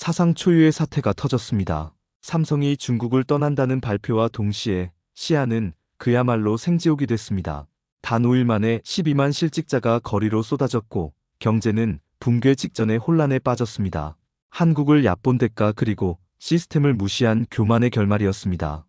사상 초유의 사태가 터졌습니다. 삼성이 중국을 떠난다는 발표와 동시에 시아는 그야말로 생지옥이 됐습니다. 단 5일 만에 12만 실직자가 거리로 쏟아졌고 경제는 붕괴 직전에 혼란에 빠졌습니다. 한국을 얕본 대가 그리고 시스템을 무시한 교만의 결말이었습니다.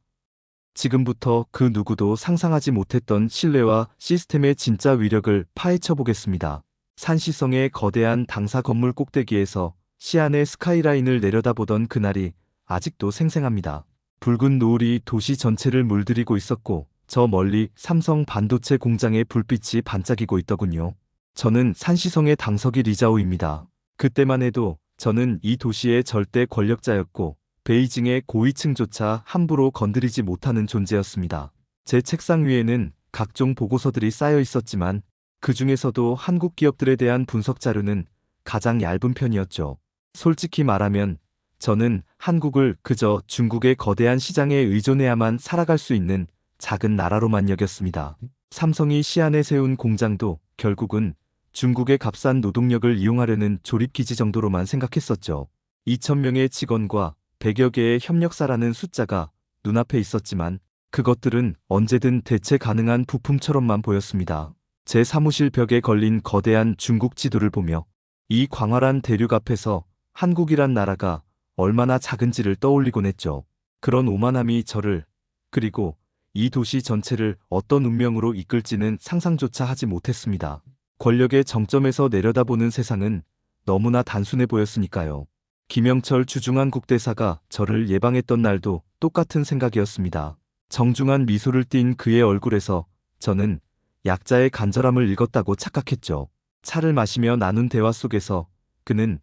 지금부터 그 누구도 상상하지 못했던 신뢰와 시스템의 진짜 위력을 파헤쳐 보겠습니다. 산시성의 거대한 당사 건물 꼭대기에서 시안의 스카이라인을 내려다보던 그날이 아직도 생생합니다. 붉은 노을이 도시 전체를 물들이고 있었고 저 멀리 삼성 반도체 공장의 불빛이 반짝이고 있더군요. 저는 산시성의 당석이 리자오입니다. 그때만 해도 저는 이 도시의 절대 권력자였고 베이징의 고위층조차 함부로 건드리지 못하는 존재였습니다. 제 책상 위에는 각종 보고서들이 쌓여 있었지만 그 중에서도 한국 기업들에 대한 분석 자료는 가장 얇은 편이었죠. 솔직히 말하면 저는 한국을 그저 중국의 거대한 시장에 의존해야만 살아갈 수 있는 작은 나라로만 여겼습니다. 삼성이 시안에 세운 공장도 결국은 중국의 값싼 노동력을 이용하려는 조립기지 정도로만 생각했었죠. 2천명의 직원과 100여 개의 협력사라는 숫자가 눈앞에 있었지만 그것들은 언제든 대체 가능한 부품처럼만 보였습니다. 제 사무실 벽에 걸린 거대한 중국 지도를 보며 이 광활한 대륙 앞에서 한국이란 나라가 얼마나 작은지를 떠올리곤 했죠. 그런 오만함이 저를 그리고 이 도시 전체를 어떤 운명으로 이끌지는 상상조차 하지 못했습니다. 권력의 정점에서 내려다보는 세상은 너무나 단순해 보였으니까요. 김영철 주중한 국대사가 저를 예방했던 날도 똑같은 생각이었습니다. 정중한 미소를 띤 그의 얼굴에서 저는 약자의 간절함을 읽었다고 착각했죠. 차를 마시며 나눈 대화 속에서 그는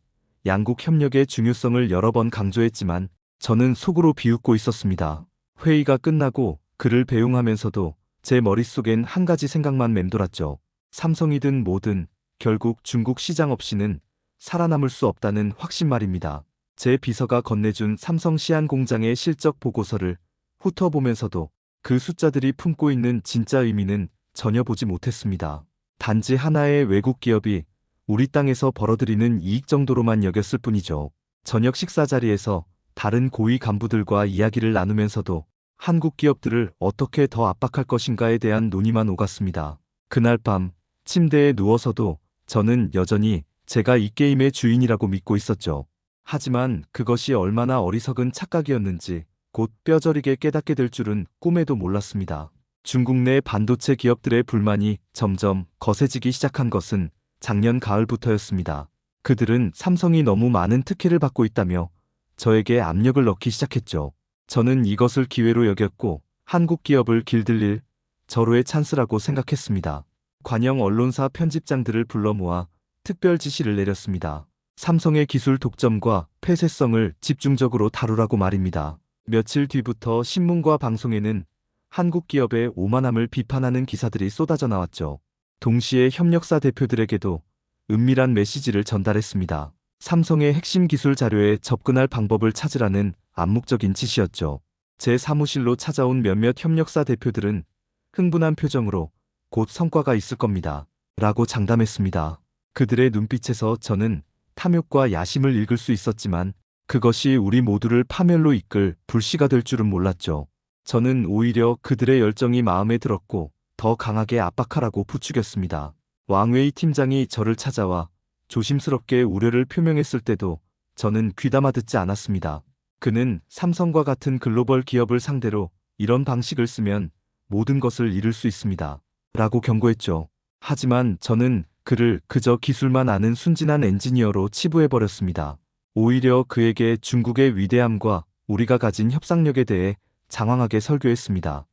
양국 협력의 중요성을 여러 번 강조했지만 저는 속으로 비웃고 있었습니다. 회의가 끝나고 그를 배웅하면서도 제 머릿속엔 한 가지 생각만 맴돌았죠. 삼성이든 뭐든 결국 중국 시장 없이는 살아남을 수 없다는 확신 말입니다. 제 비서가 건네준 삼성 시안 공장의 실적 보고서를 훑어보면서도 그 숫자들이 품고 있는 진짜 의미는 전혀 보지 못했습니다. 단지 하나의 외국 기업이 우리 땅에서 벌어들이는 이익 정도로만 여겼을 뿐이죠. 저녁 식사 자리에서 다른 고위 간부들과 이야기를 나누면서도 한국 기업들을 어떻게 더 압박할 것인가에 대한 논의만 오갔습니다. 그날 밤 침대에 누워서도 저는 여전히 제가 이 게임의 주인이라고 믿고 있었죠. 하지만 그것이 얼마나 어리석은 착각이었는지 곧 뼈저리게 깨닫게 될 줄은 꿈에도 몰랐습니다. 중국 내 반도체 기업들의 불만이 점점 거세지기 시작한 것은 작년 가을부터였습니다. 그들은 삼성이 너무 많은 특혜를 받고 있다며 저에게 압력을 넣기 시작했죠. 저는 이것을 기회로 여겼고 한국 기업을 길들일 절호의 찬스라고 생각했습니다. 관영 언론사 편집장들을 불러 모아 특별 지시를 내렸습니다. 삼성의 기술 독점과 폐쇄성을 집중적으로 다루라고 말입니다. 며칠 뒤부터 신문과 방송에는 한국 기업의 오만함을 비판하는 기사들이 쏟아져 나왔죠. 동시에 협력사 대표들에게도 은밀한 메시지를 전달했습니다. 삼성의 핵심 기술 자료에 접근할 방법을 찾으라는 암묵적인 지시였죠. 제 사무실로 찾아온 몇몇 협력사 대표들은 흥분한 표정으로 곧 성과가 있을 겁니다. 라고 장담했습니다. 그들의 눈빛에서 저는 탐욕과 야심을 읽을 수 있었지만 그것이 우리 모두를 파멸로 이끌 불씨가 될 줄은 몰랐죠. 저는 오히려 그들의 열정이 마음에 들었고 더 강하게 압박하라고 부추겼습니다. 왕웨이 팀장이 저를 찾아와 조심스럽게 우려를 표명했을 때도 저는 귀담아 듣지 않았습니다. 그는 삼성과 같은 글로벌 기업을 상대로 이런 방식을 쓰면 모든 것을 잃을 수 있습니다. 라고 경고했죠. 하지만 저는 그를 그저 기술만 아는 순진한 엔지니어로 치부해버렸습니다. 오히려 그에게 중국의 위대함과 우리가 가진 협상력에 대해 장황하게 설교했습니다.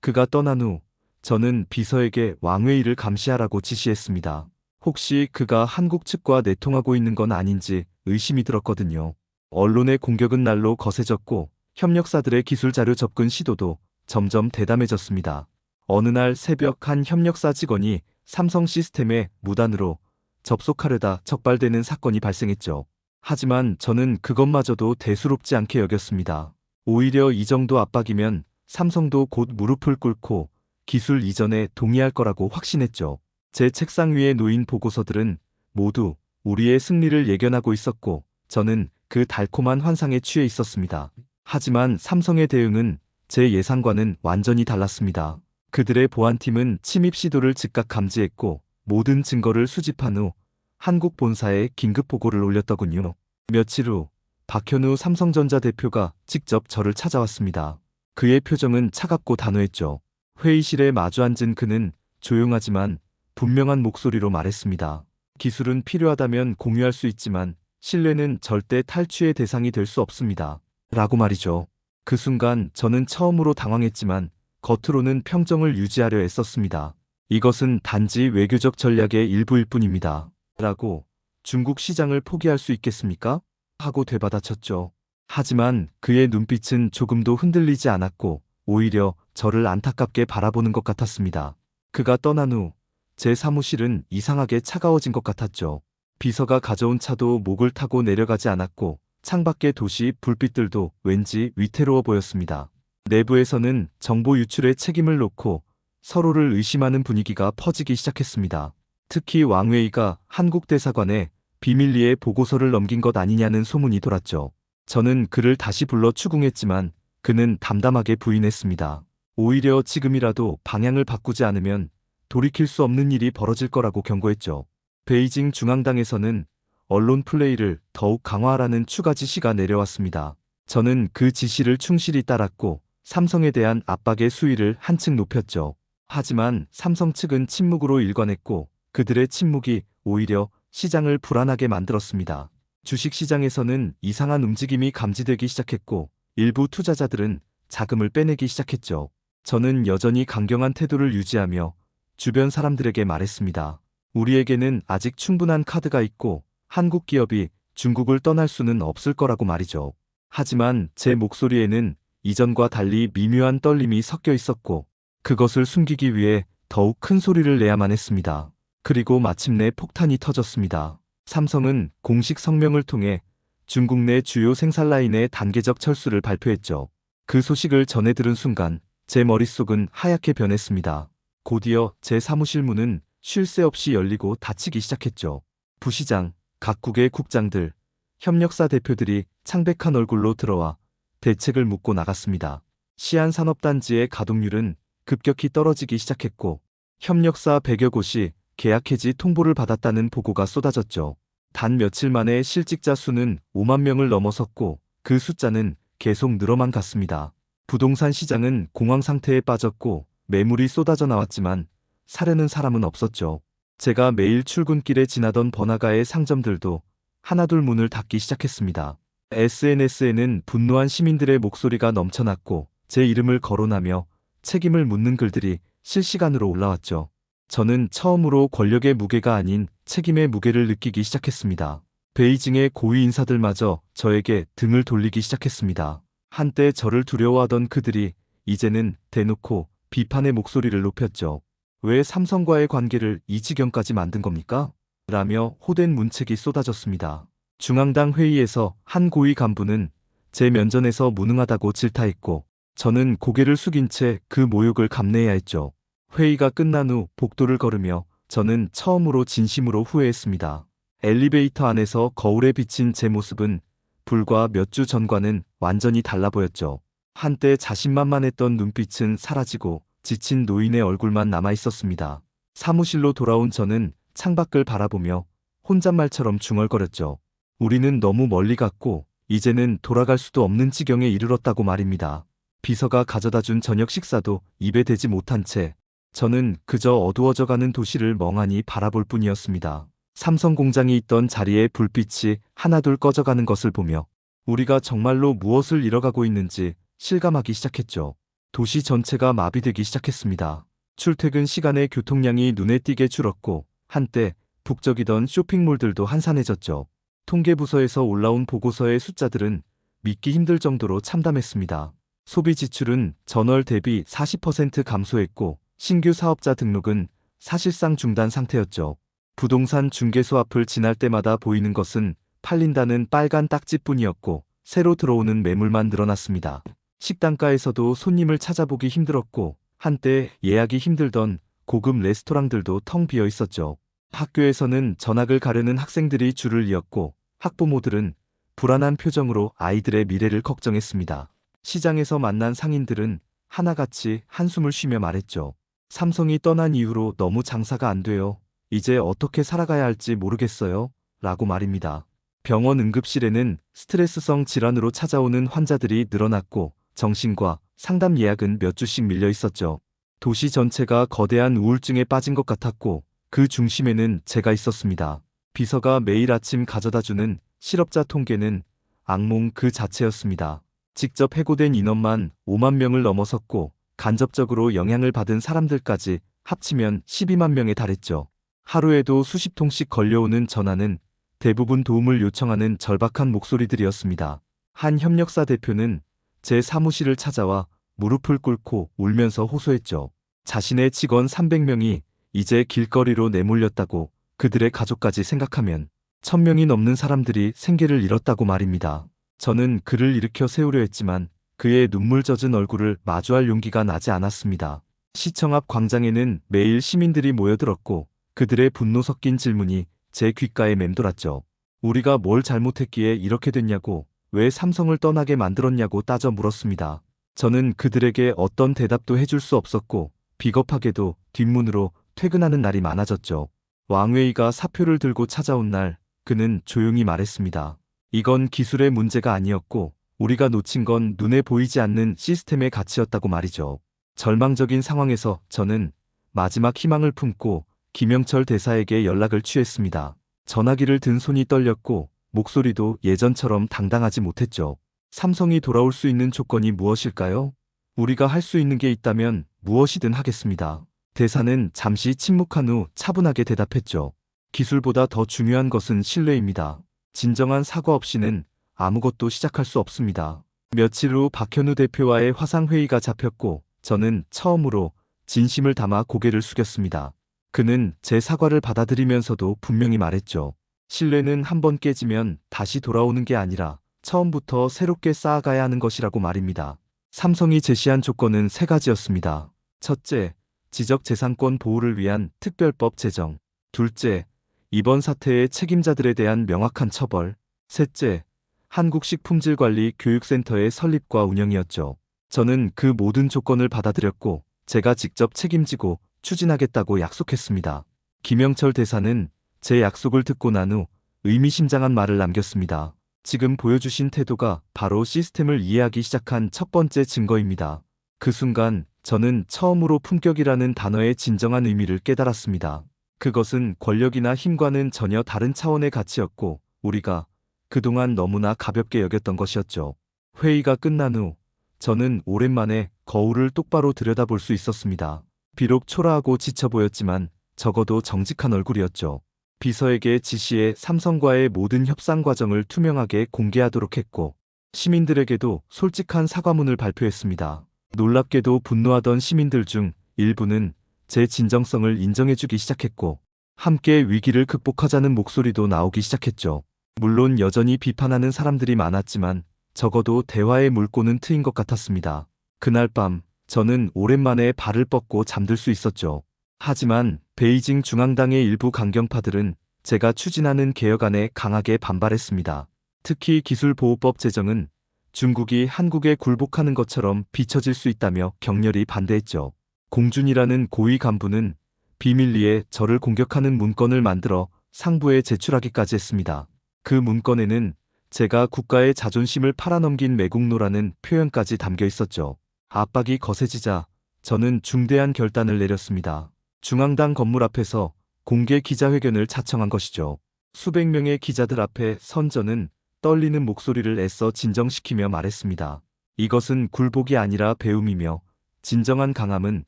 그가 떠난 후 저는 비서에게 왕회의를 감시하라고 지시했습니다. 혹시 그가 한국 측과 내통하고 있는 건 아닌지 의심이 들었거든요. 언론의 공격은 날로 거세졌고 협력사들의 기술 자료 접근 시도도 점점 대담해졌습니다. 어느 날 새벽 한 협력사 직원이 삼성 시스템에 무단으로 접속하려다 적발되는 사건이 발생했죠. 하지만 저는 그것마저도 대수롭지 않게 여겼습니다. 오히려 이 정도 압박이면 삼성도 곧 무릎을 꿇고 기술 이전에 동의할 거라고 확신했죠. 제 책상 위에 놓인 보고서들은 모두 우리의 승리를 예견하고 있었고 저는 그 달콤한 환상에 취해 있었습니다. 하지만 삼성의 대응은 제 예상과는 완전히 달랐습니다. 그들의 보안팀은 침입 시도를 즉각 감지했고 모든 증거를 수집한 후 한국 본사에 긴급 보고를 올렸더군요. 며칠 후 박현우 삼성전자 대표가 직접 저를 찾아왔습니다. 그의 표정은 차갑고 단호했죠. 회의실에 마주 앉은 그는 조용하지만 분명한 목소리로 말했습니다. 기술은 필요하다면 공유할 수 있지만 신뢰는 절대 탈취의 대상이 될 수 없습니다. 라고 말이죠. 그 순간 저는 처음으로 당황했지만 겉으로는 평정을 유지하려 애썼습니다. 이것은 단지 외교적 전략의 일부일 뿐입니다. 라고 중국 시장을 포기할 수 있겠습니까? 하고 되받아쳤죠. 하지만 그의 눈빛은 조금도 흔들리지 않았고 오히려 저를 안타깝게 바라보는 것 같았습니다. 그가 떠난 후 제 사무실은 이상하게 차가워진 것 같았죠. 비서가 가져온 차도 목을 타고 내려가지 않았고 창밖의 도시 불빛들도 왠지 위태로워 보였습니다. 내부에서는 정보 유출의 책임을 놓고 서로를 의심하는 분위기가 퍼지기 시작했습니다. 특히 왕웨이가 한국 대사관에 비밀리에 보고서를 넘긴 것 아니냐는 소문이 돌았죠. 저는 그를 다시 불러 추궁했지만 그는 담담하게 부인했습니다. 오히려 지금이라도 방향을 바꾸지 않으면 돌이킬 수 없는 일이 벌어질 거라고 경고했죠. 베이징 중앙당에서는 언론 플레이를 더욱 강화하라는 추가 지시가 내려왔습니다. 저는 그 지시를 충실히 따랐고 삼성에 대한 압박의 수위를 한층 높였죠. 하지만 삼성 측은 침묵으로 일관했고 그들의 침묵이 오히려 시장을 불안하게 만들었습니다. 주식시장에서는 이상한 움직임이 감지되기 시작했고 일부 투자자들은 자금을 빼내기 시작했죠. 저는 여전히 강경한 태도를 유지하며 주변 사람들에게 말했습니다. 우리에게는 아직 충분한 카드가 있고 한국 기업이 중국을 떠날 수는 없을 거라고 말이죠. 하지만 제 목소리에는 이전과 달리 미묘한 떨림이 섞여 있었고 그것을 숨기기 위해 더욱 큰 소리를 내야만 했습니다. 그리고 마침내 폭탄이 터졌습니다. 삼성은 공식 성명을 통해 중국 내 주요 생산 라인의 단계적 철수를 발표했죠. 그 소식을 전해 들은 순간 제 머릿속은 하얗게 변했습니다. 곧이어 제 사무실 문은 쉴 새 없이 열리고 닫히기 시작했죠. 부시장, 각국의 국장들, 협력사 대표들이 창백한 얼굴로 들어와 대책을 묻고 나갔습니다. 시안산업단지의 가동률은 급격히 떨어지기 시작했고 협력사 100여 곳이 계약 해지 통보를 받았다는 보고가 쏟아졌죠. 단 며칠 만에 실직자 수는 5만 명을 넘어섰고 그 숫자는 계속 늘어만 갔습니다. 부동산 시장은 공황 상태에 빠졌고 매물이 쏟아져 나왔지만 사려는 사람은 없었죠. 제가 매일 출근길에 지나던 번화가의 상점들도 하나둘 문을 닫기 시작했습니다. SNS에는 분노한 시민들의 목소리가 넘쳐났고 제 이름을 거론하며 책임을 묻는 글들이 실시간으로 올라왔죠. 저는 처음으로 권력의 무게가 아닌 책임의 무게를 느끼기 시작했습니다. 베이징의 고위 인사들마저 저에게 등을 돌리기 시작했습니다. 한때 저를 두려워하던 그들이 이제는 대놓고 비판의 목소리를 높였죠. 왜 삼성과의 관계를 이 지경까지 만든 겁니까? 라며 호된 문책이 쏟아졌습니다. 중앙당 회의에서 한 고위 간부는 제 면전에서 무능하다고 질타했고 저는 고개를 숙인 채 그 모욕을 감내해야 했죠. 회의가 끝난 후 복도를 걸으며 저는 처음으로 진심으로 후회했습니다. 엘리베이터 안에서 거울에 비친 제 모습은 불과 몇 주 전과는 완전히 달라 보였죠. 한때 자신만만했던 눈빛은 사라지고 지친 노인의 얼굴만 남아 있었습니다. 사무실로 돌아온 저는 창밖을 바라보며 혼잣말처럼 중얼거렸죠. 우리는 너무 멀리 갔고 이제는 돌아갈 수도 없는 지경에 이르렀다고 말입니다. 비서가 가져다 준 저녁 식사도 입에 대지 못한 채 저는 그저 어두워져 가는 도시를 멍하니 바라볼 뿐이었습니다. 삼성 공장이 있던 자리에 불빛이 하나둘 꺼져가는 것을 보며 우리가 정말로 무엇을 잃어가고 있는지 실감하기 시작했죠. 도시 전체가 마비되기 시작했습니다. 출퇴근 시간의 교통량이 눈에 띄게 줄었고 한때 북적이던 쇼핑몰들도 한산해졌죠. 통계부서에서 올라온 보고서의 숫자들은 믿기 힘들 정도로 참담했습니다. 소비 지출은 전월 대비 40% 감소했고 신규 사업자 등록은 사실상 중단 상태였죠. 부동산 중개소 앞을 지날 때마다 보이는 것은 팔린다는 빨간 딱지뿐이었고 새로 들어오는 매물만 늘어났습니다. 식당가에서도 손님을 찾아보기 힘들었고 한때 예약이 힘들던 고급 레스토랑들도 텅 비어 있었죠. 학교에서는 전학을 가려는 학생들이 줄을 이었고 학부모들은 불안한 표정으로 아이들의 미래를 걱정했습니다. 시장에서 만난 상인들은 하나같이 한숨을 쉬며 말했죠. 삼성이 떠난 이후로 너무 장사가 안 돼요. 이제 어떻게 살아가야 할지 모르겠어요. 라고 말입니다. 병원 응급실에는 스트레스성 질환으로 찾아오는 환자들이 늘어났고 정신과 상담 예약은 몇 주씩 밀려 있었죠. 도시 전체가 거대한 우울증에 빠진 것 같았고 그 중심에는 제가 있었습니다. 비서가 매일 아침 가져다 주는 실업자 통계는 악몽 그 자체였습니다. 직접 해고된 인원만 5만 명을 넘어섰고 간접적으로 영향을 받은 사람들까지 합치면 12만 명에 달했죠. 하루에도 수십 통씩 걸려오는 전화는 대부분 도움을 요청하는 절박한 목소리들이었습니다. 한 협력사 대표는 제 사무실을 찾아와 무릎을 꿇고 울면서 호소했죠. 자신의 직원 300명이 이제 길거리로 내몰렸다고 그들의 가족까지 생각하면 1000명이 넘는 사람들이 생계를 잃었다고 말입니다. 저는 그를 일으켜 세우려 했지만 그의 눈물 젖은 얼굴을 마주할 용기가 나지 않았습니다. 시청 앞 광장에는 매일 시민들이 모여들었고 그들의 분노 섞인 질문이 제 귓가에 맴돌았죠. 우리가 뭘 잘못했기에 이렇게 됐냐고, 왜 삼성을 떠나게 만들었냐고 따져 물었습니다. 저는 그들에게 어떤 대답도 해줄 수 없었고, 비겁하게도 뒷문으로 퇴근하는 날이 많아졌죠. 왕웨이가 사표를 들고 찾아온 날, 그는 조용히 말했습니다. 이건 기술의 문제가 아니었고, 우리가 놓친 건 눈에 보이지 않는 시스템의 가치였다고 말이죠. 절망적인 상황에서 저는 마지막 희망을 품고 김영철 대사에게 연락을 취했습니다. 전화기를 든 손이 떨렸고 목소리도 예전처럼 당당하지 못했죠. 삼성이 돌아올 수 있는 조건이 무엇일까요? 우리가 할 수 있는 게 있다면 무엇이든 하겠습니다. 대사는 잠시 침묵한 후 차분하게 대답했죠. 기술보다 더 중요한 것은 신뢰입니다. 진정한 사과 없이는 아무것도 시작할 수 없습니다. 며칠 후 박현우 대표와의 화상회의가 잡혔고 저는 처음으로 진심을 담아 고개를 숙였습니다. 그는 제 사과를 받아들이면서도 분명히 말했죠. 신뢰는 한 번 깨지면 다시 돌아오는 게 아니라 처음부터 새롭게 쌓아가야 하는 것이라고 말입니다. 삼성이 제시한 조건은 세 가지였습니다. 첫째, 지적 재산권 보호를 위한 특별법 제정. 둘째, 이번 사태의 책임자들에 대한 명확한 처벌. 셋째, 한국식 품질관리 교육센터의 설립과 운영이었죠. 저는 그 모든 조건을 받아들였고 제가 직접 책임지고 추진하겠다고 약속했습니다. 김영철 대사는 제 약속을 듣고 난 후 의미심장한 말을 남겼습니다. 지금 보여주신 태도가 바로 시스템을 이해하기 시작한 첫 번째 증거입니다. 그 순간 저는 처음으로 품격이라는 단어의 진정한 의미를 깨달았습니다. 그것은 권력이나 힘과는 전혀 다른 차원의 가치였고 우리가 그동안 너무나 가볍게 여겼던 것이었죠. 회의가 끝난 후 저는 오랜만에 거울을 똑바로 들여다볼 수 있었습니다. 비록 초라하고 지쳐 보였지만 적어도 정직한 얼굴이었죠. 비서에게 지시해 삼성과의 모든 협상 과정을 투명하게 공개하도록 했고 시민들에게도 솔직한 사과문을 발표했습니다. 놀랍게도 분노하던 시민들 중 일부는 제 진정성을 인정해주기 시작했고 함께 위기를 극복하자는 목소리도 나오기 시작했죠. 물론 여전히 비판하는 사람들이 많았지만 적어도 대화의 물꼬는 트인 것 같았습니다. 그날 밤 저는 오랜만에 발을 뻗고 잠들 수 있었죠. 하지만 베이징 중앙당의 일부 강경파들은 제가 추진하는 개혁안에 강하게 반발했습니다. 특히 기술보호법 제정은 중국이 한국에 굴복하는 것처럼 비춰질 수 있다며 격렬히 반대했죠. 공준이라는 고위 간부는 비밀리에 저를 공격하는 문건을 만들어 상부에 제출하기까지 했습니다. 그 문건에는 제가 국가의 자존심을 팔아넘긴 매국노라는 표현까지 담겨 있었죠. 압박이 거세지자 저는 중대한 결단을 내렸습니다. 중앙당 건물 앞에서 공개 기자회견을 자청한 것이죠. 수백 명의 기자들 앞에 선 저는 떨리는 목소리를 애써 진정시키며 말했습니다. 이것은 굴복이 아니라 배움이며 진정한 강함은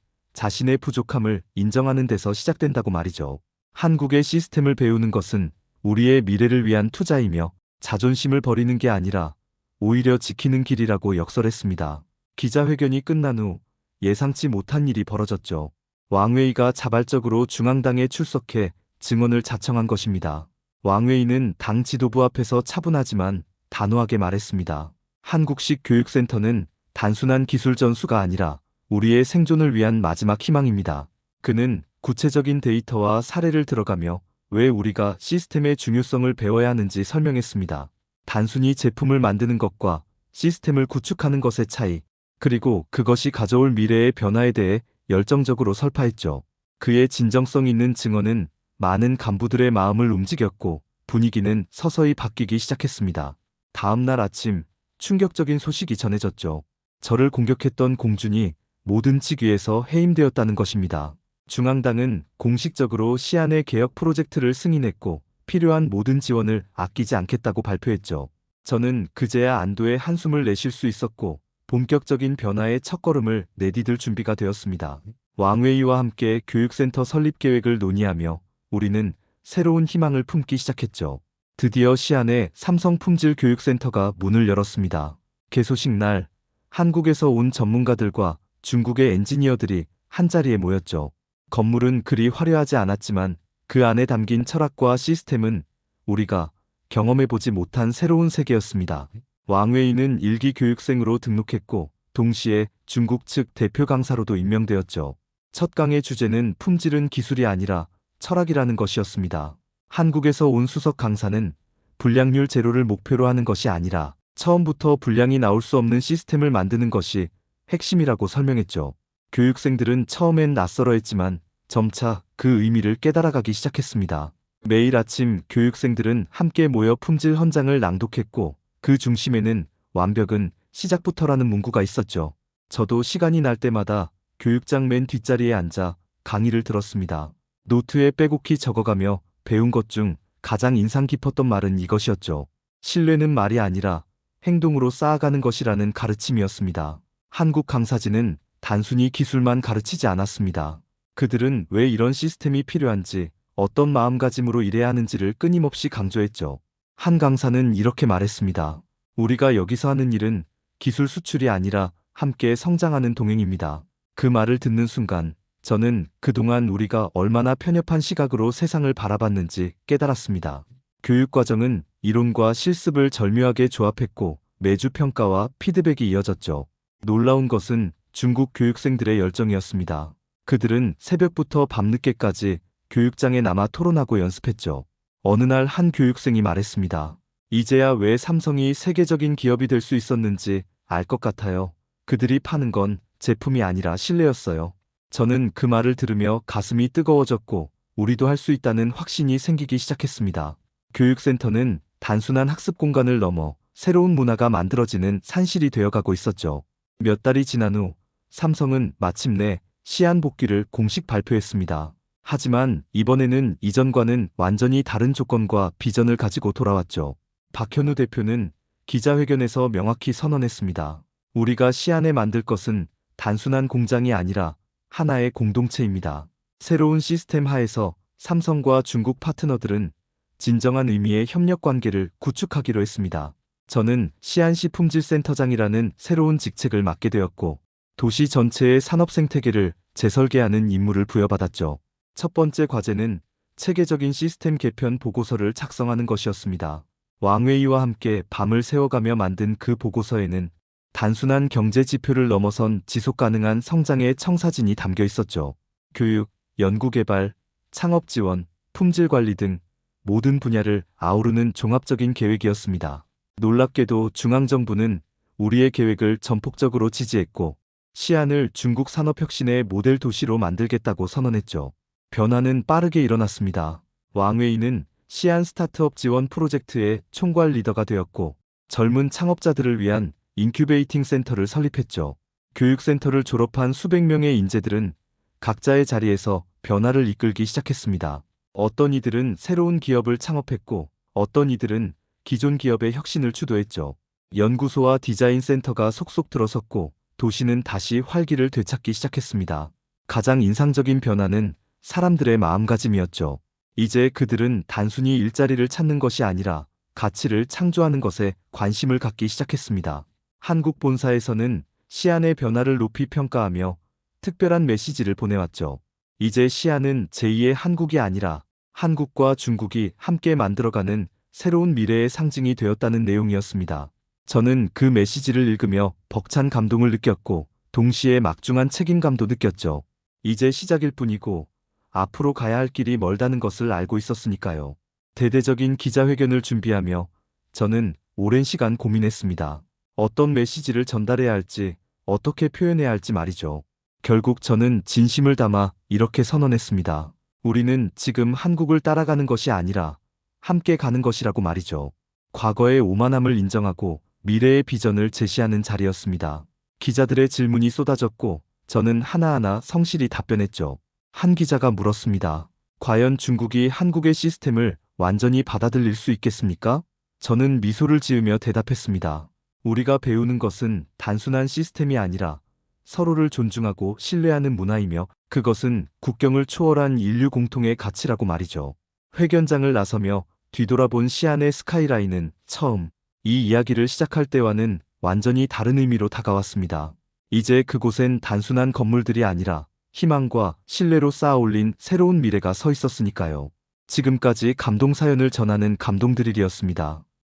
자신의 부족함을 인정하는 데서 시작된다고 말이죠. 한국의 시스템을 배우는 것은 우리의 미래를 위한 투자이며 자존심을 버리는 게 아니라 오히려 지키는 길이라고 역설했습니다. 기자회견이 끝난 후 예상치 못한 일이 벌어졌죠. 왕웨이가 자발적으로 중앙당에 출석해 증언을 자청한 것입니다. 왕웨이는 당 지도부 앞에서 차분하지만 단호하게 말했습니다. 한국식 교육센터는 단순한 기술 전수가 아니라 우리의 생존을 위한 마지막 희망입니다. 그는 구체적인 데이터와 사례를 들어가며 왜 우리가 시스템의 중요성을 배워야 하는지 설명했습니다. 단순히 제품을 만드는 것과 시스템을 구축하는 것의 차이, 그리고 그것이 가져올 미래의 변화에 대해 열정적으로 설파했죠. 그의 진정성 있는 증언은 많은 간부들의 마음을 움직였고 분위기는 서서히 바뀌기 시작했습니다. 다음 날 아침 충격적인 소식이 전해졌죠. 저를 공격했던 공준이 모든 직위에서 해임되었다는 것입니다. 중앙당은 공식적으로 시안의 개혁 프로젝트를 승인했고 필요한 모든 지원을 아끼지 않겠다고 발표했죠. 저는 그제야 안도의 한숨을 내쉴 수 있었고 본격적인 변화의 첫걸음을 내디딜 준비가 되었습니다. 왕웨이와 함께 교육센터 설립 계획을 논의하며 우리는 새로운 희망을 품기 시작했죠. 드디어 시안에 삼성 품질 교육센터가 문을 열었습니다. 개소식 날 한국에서 온 전문가들과 중국의 엔지니어들이 한자리에 모였죠. 건물은 그리 화려하지 않았지만 그 안에 담긴 철학과 시스템은 우리가 경험해보지 못한 새로운 세계였습니다. 왕웨이는 일기 교육생으로 등록했고 동시에 중국 측 대표 강사로도 임명되었죠. 첫 강의 주제는 품질은 기술이 아니라 철학이라는 것이었습니다. 한국에서 온 수석 강사는 불량률 제로를 목표로 하는 것이 아니라 처음부터 불량이 나올 수 없는 시스템을 만드는 것이 핵심이라고 설명했죠. 교육생들은 처음엔 낯설어 했지만 점차 그 의미를 깨달아가기 시작했습니다. 매일 아침 교육생들은 함께 모여 품질 헌장을 낭독했고 그 중심에는 완벽은 시작부터라는 문구가 있었죠. 저도 시간이 날 때마다 교육장 맨 뒷자리에 앉아 강의를 들었습니다. 노트에 빼곡히 적어가며 배운 것 중 가장 인상 깊었던 말은 이것이었죠. 신뢰는 말이 아니라 행동으로 쌓아가는 것이라는 가르침이었습니다. 한국 강사진은 단순히 기술만 가르치지 않았습니다. 그들은 왜 이런 시스템이 필요한지 어떤 마음가짐으로 일해야 하는지를 끊임없이 강조했죠. 한 강사는 이렇게 말했습니다. 우리가 여기서 하는 일은 기술 수출이 아니라 함께 성장하는 동행입니다. 그 말을 듣는 순간 저는 그동안 우리가 얼마나 편협한 시각으로 세상을 바라봤는지 깨달았습니다. 교육과정은 이론과 실습을 절묘하게 조합했고 매주 평가와 피드백이 이어졌죠. 놀라운 것은 중국 교육생들의 열정이었습니다. 그들은 새벽부터 밤늦게까지 교육장에 남아 토론하고 연습했죠. 어느 날 한 교육생이 말했습니다. 이제야 왜 삼성이 세계적인 기업이 될 수 있었는지 알 것 같아요. 그들이 파는 건 제품이 아니라 신뢰였어요. 저는 그 말을 들으며 가슴이 뜨거워졌고 우리도 할 수 있다는 확신이 생기기 시작했습니다. 교육센터는 단순한 학습 공간을 넘어 새로운 문화가 만들어지는 산실이 되어가고 있었죠. 몇 달이 지난 후 삼성은 마침내 시안 복귀를 공식 발표했습니다. 하지만 이번에는 이전과는 완전히 다른 조건과 비전을 가지고 돌아왔죠. 박현우 대표는 기자회견에서 명확히 선언했습니다. 우리가 시안에 만들 것은 단순한 공장이 아니라 하나의 공동체입니다. 새로운 시스템 하에서 삼성과 중국 파트너들은 진정한 의미의 협력 관계를 구축하기로 했습니다. 저는 시안시 품질센터장이라는 새로운 직책을 맡게 되었고 도시 전체의 산업 생태계를 재설계하는 임무를 부여받았죠. 첫 번째 과제는 체계적인 시스템 개편 보고서를 작성하는 것이었습니다. 왕웨이와 함께 밤을 새워가며 만든 그 보고서에는 단순한 경제 지표를 넘어선 지속 가능한 성장의 청사진이 담겨 있었죠. 교육, 연구개발, 창업 지원, 품질 관리 등 모든 분야를 아우르는 종합적인 계획이었습니다. 놀랍게도 중앙정부는 우리의 계획을 전폭적으로 지지했고 시안을 중국 산업혁신의 모델 도시로 만들겠다고 선언했죠. 변화는 빠르게 일어났습니다. 왕웨이는 시안 스타트업 지원 프로젝트의 총괄 리더가 되었고 젊은 창업자들을 위한 인큐베이팅 센터를 설립했죠. 교육센터를 졸업한 수백 명의 인재들은 각자의 자리에서 변화를 이끌기 시작했습니다. 어떤 이들은 새로운 기업을 창업했고 어떤 이들은 기존 기업의 혁신을 주도했죠. 연구소와 디자인 센터가 속속 들어섰고 도시는 다시 활기를 되찾기 시작했습니다. 가장 인상적인 변화는 사람들의 마음가짐이었죠. 이제 그들은 단순히 일자리를 찾는 것이 아니라 가치를 창조하는 것에 관심을 갖기 시작했습니다. 한국 본사에서는 시안의 변화를 높이 평가하며 특별한 메시지를 보내왔죠. 이제 시안은 제2의 한국이 아니라 한국과 중국이 함께 만들어가는 새로운 미래의 상징이 되었다는 내용이었습니다. 저는 그 메시지를 읽으며 벅찬 감동을 느꼈고 동시에 막중한 책임감도 느꼈죠. 이제 시작일 뿐이고 앞으로 가야 할 길이 멀다는 것을 알고 있었으니까요. 대대적인 기자회견을 준비하며 저는 오랜 시간 고민했습니다. 어떤 메시지를 전달해야 할지, 어떻게 표현해야 할지 말이죠. 결국 저는 진심을 담아 이렇게 선언했습니다. 우리는 지금 한국을 따라가는 것이 아니라 함께 가는 것이라고 말이죠. 과거의 오만함을 인정하고 미래의 비전을 제시하는 자리였습니다. 기자들의 질문이 쏟아졌고 저는 하나하나 성실히 답변했죠. 한 기자가 물었습니다. 과연 중국이 한국의 시스템을 완전히 받아들일 수 있겠습니까? 저는 미소를 지으며 대답했습니다. 우리가 배우는 것은 단순한 시스템이 아니라 서로를 존중하고 신뢰하는 문화이며 그것은 국경을 초월한 인류 공통의 가치라고 말이죠. 회견장을 나서며 뒤돌아본 시안의 스카이라인은 처음 이 이야기를 시작할 때와는 완전히 다른 의미로 다가왔습니다. 이제 그곳엔 단순한 건물들이 아니라 희망과 신뢰로 쌓아 올린 새로운 미래가 서 있었으니까요. 지금까지 감동 사연을 전하는 감동드릴이었습니다.